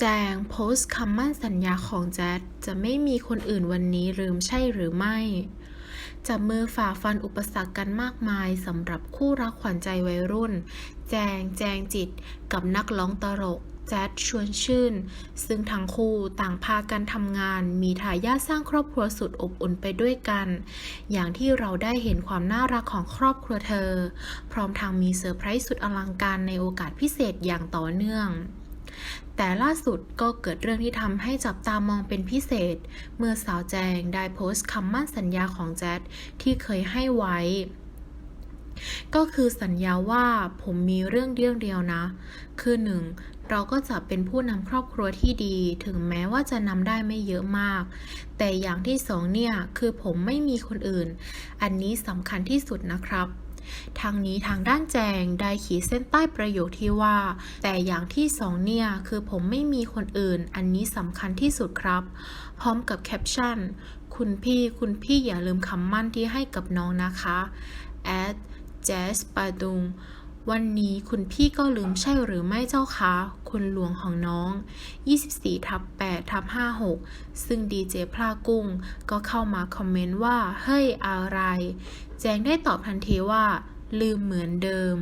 แจงโพสต์คำมั่นสัญญาของแจ๊ดจะไม่มีคนอื่นวันนี้ลืมใช่หรือไม่จับมือฝ่าฟันอุปสรรคกันมากมายสำหรับคู่รักขวัญใจวัยรุ่น แจงแจงจิต กับนักร้องตลกแจ๊ดชวนชื่น ซึ่งทั้งคู่ต่างพากันทำงาน มีทายาทสร้างครอบครัวสุดอบอุ่นไปด้วยกัน อย่างที่เราได้เห็นความน่ารักของครอบครัวเธอ พร้อมทางมีเซอร์ไพรส์สุดอลังการในโอกาสพิเศษอย่างต่อเนื่อง แต่ล่าสุดก็เกิดเรื่องที่ทำให้จับตามองเป็นพิเศษ เมื่อสาวแจงได้โพสต์คำมั่นสัญญาของแจ๊ดที่เคยให้ไว้ ก็คือสัญญาว่าผมมีเรื่องเดียวเดียวนะ คือหนึ่งเราก็จะเป็นผู้นำครอบครัวที่ดี ถึงแม้ว่าจะนำได้ไม่เยอะมาก แต่อย่างที่สองเนี่ย คือผมไม่มีคนอื่น อันนี้สำคัญที่สุดนะครับ ทางนี้ทางด้านแจงได้ขีดเส้นใต้ประโยคที่ว่า แต่อย่างที่สองเนี่ย คือผมไม่มีคนอื่น อันนี้สำคัญที่สุดครับ พร้อมกับแคปชั่น คุณพี่คุณพี่อย่าลืมคำมั่นที่ให้กับน้องนะคะแอดแจสปาดุง วันนี้คุณพี่ก็ลืมใช่หรือไม่เจ้าคะ คุณหลวงของน้อง 24ทับ8ทับ56 ซึ่งดีเจพลากุ้ง ก็เข้ามาคอมเมนต์ว่า เฮ้ยอะไร แจงได้ตอบทันทีว่า ลืมเหมือนเดิม